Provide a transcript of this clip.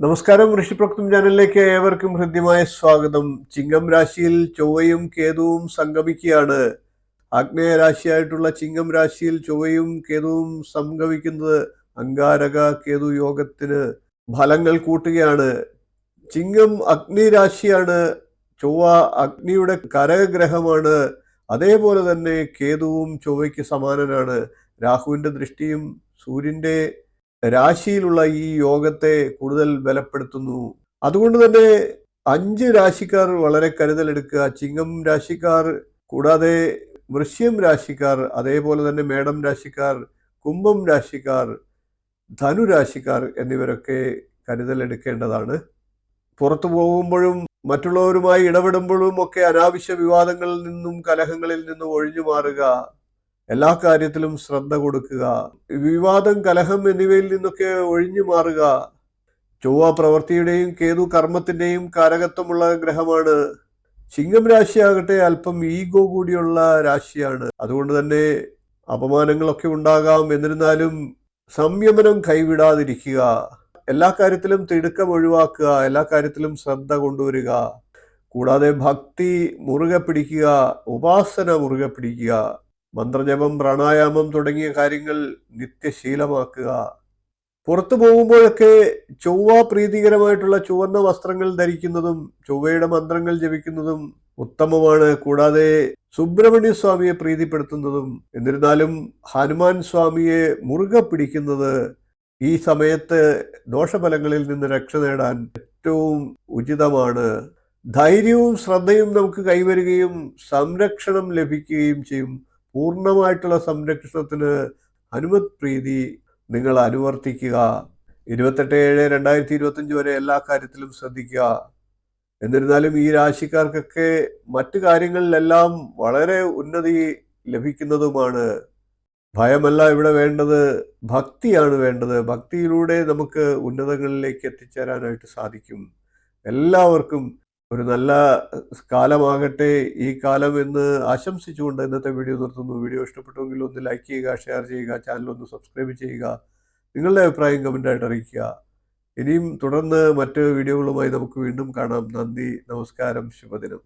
നമസ്കാരം ഋഷിപ്രക്തം ചാനലിലേക്ക് ഏവർക്കും ഹൃദ്യമായ സ്വാഗതം. ചിങ്ങം രാശിയിൽ ചൊവ്വയും കേതുവും സംഗമിക്കുകയാണ്. ആഗ്നേയ രാശിയായിട്ടുള്ള ചിങ്ങം രാശിയിൽ ചൊവ്വയും കേതുവും സംഗമിക്കുന്നത് അങ്കാരക കേതു യോഗത്തിന് ഫലങ്ങൾ കൂട്ടുകയാണ്. ചിങ്ങം അഗ്നി രാശിയാണ്. ചൊവ്വ അഗ്നിയുടെ കരഗ്രഹമാണ്. അതേപോലെ തന്നെ കേതുവും ചൊവ്വയ്ക്ക് സമാനനാണ് രാഹുവിന്റെ ദൃഷ്ടിയും സൂര്യന്റെ രാശിയിലുള്ള ഈ യോഗത്തെ കൂടുതൽ ബലപ്പെടുത്തുന്നു. അതുകൊണ്ട് തന്നെ അഞ്ച് രാശിക്കാർ വളരെ കരുതലെടുക്കുക ചിങ്ങം രാശിക്കാർ കൂടാതെ വൃശ്യം രാശിക്കാർ അതേപോലെ തന്നെ മേടം രാശിക്കാർ കുംഭം രാശിക്കാർ ധനു രാശിക്കാർ എന്നിവരൊക്കെ കരുതലെടുക്കേണ്ടതാണ് പുറത്തു പോകുമ്പോഴും മറ്റുള്ളവരുമായി ഇടപെടുമ്പോഴും ഒക്കെ അനാവശ്യ വിവാദങ്ങളിൽ നിന്നും കലഹങ്ങളിൽ നിന്നും ഒഴിഞ്ഞു മാറുക. എല്ലാ കാര്യത്തിലും ശ്രദ്ധ കൊടുക്കുക. വിവാദം കലഹം എന്നിവയിൽ നിന്നൊക്കെ ഒഴിഞ്ഞു മാറുക. ചൊവ്വ പ്രവൃത്തിയുടെയും കേതു കർമ്മത്തിന്റെയും കാരകത്വമുള്ള ഗ്രഹമാണ്. ചിങ്ങം രാശിയാകട്ടെ അല്പം ഈഗോ കൂടിയുള്ള രാശിയാണ്. അതുകൊണ്ട് തന്നെ അപമാനങ്ങളൊക്കെ ഉണ്ടാകാം. എന്നിരുന്നാലും സംയമനം കൈവിടാതിരിക്കുക. എല്ലാ കാര്യത്തിലും തിടുക്കം ഒഴിവാക്കുക. എല്ലാ കാര്യത്തിലും ശ്രദ്ധ കൊണ്ടുവരിക. കൂടാതെ ഭക്തി മുറുകെ പിടിക്കുക. ഉപാസന മുറുകെ പിടിക്കുക. മന്ത്രജപം പ്രാണായാമം തുടങ്ങിയ കാര്യങ്ങൾ നിത്യശീലമാക്കുക. പുറത്തു പോകുമ്പോഴൊക്കെ ചൊവ്വ പ്രീതികരമായിട്ടുള്ള ചുവന്ന വസ്ത്രങ്ങൾ ധരിക്കുന്നതും ചൊവ്വയുടെ മന്ത്രങ്ങൾ ജപിക്കുന്നതും ഉത്തമമാണ്. കൂടാതെ സുബ്രഹ്മണ്യ സ്വാമിയെ പ്രീതിപ്പെടുത്തുന്നതും എന്നിരുന്നാലും ഹനുമാൻ സ്വാമിയെ മുറുകെ പിടിക്കുന്നത് ഈ സമയത്ത് ദോഷഫലങ്ങളിൽ നിന്ന് രക്ഷ നേടാൻ ഏറ്റവും ഉചിതമാണ്. ധൈര്യവും ശ്രദ്ധയും നമുക്ക് കൈവരുകയും സംരക്ഷണം ലഭിക്കുകയും ചെയ്യും. പൂർണമായിട്ടുള്ള സംരക്ഷണത്തിന് ഹനുമത് പ്രീതി നിങ്ങൾ അനുവർത്തിക്കുക. ഇരുപത്തെട്ട് ഏഴ് രണ്ടായിരത്തി ഇരുപത്തഞ്ച് വരെ എല്ലാ കാര്യത്തിലും ശ്രദ്ധിക്കുക. എന്നിരുന്നാലും ഈ രാശിക്കാർക്കൊക്കെ മറ്റു കാര്യങ്ങളിലെല്ലാം വളരെ ഉന്നതി ലഭിക്കുന്നതുമാണ്. ഭയമല്ല ഇവിടെ വേണ്ടത് ഭക്തിയാണ് വേണ്ടത്. ഭക്തിയിലൂടെ നമുക്ക് ഉന്നതങ്ങളിലേക്ക് എത്തിച്ചേരാനായിട്ട് സാധിക്കും. എല്ലാവർക്കും ഒരു നല്ല കാലമാകട്ടെ. ഈ കാലം എന്ന് ആശംസിച്ചുകൊണ്ട് ഇന്നത്തെ വീഡിയോ നിർത്തുന്നു. വീഡിയോ ഇഷ്ടപ്പെട്ടുവെങ്കിൽ ഒന്ന് ലൈക്ക് ചെയ്യുക ഷെയർ ചെയ്യുക ചാനൽ ഒന്ന് സബ്സ്ക്രൈബ് ചെയ്യുക നിങ്ങളുടെ അഭിപ്രായം കമന്റായിട്ട് അറിയിക്കുക. ഇനിയും തുടർന്ന് മറ്റ് വീഡിയോകളുമായി നമുക്ക് വീണ്ടും കാണാം. നന്ദി നമസ്കാരം ശുഭദിനം.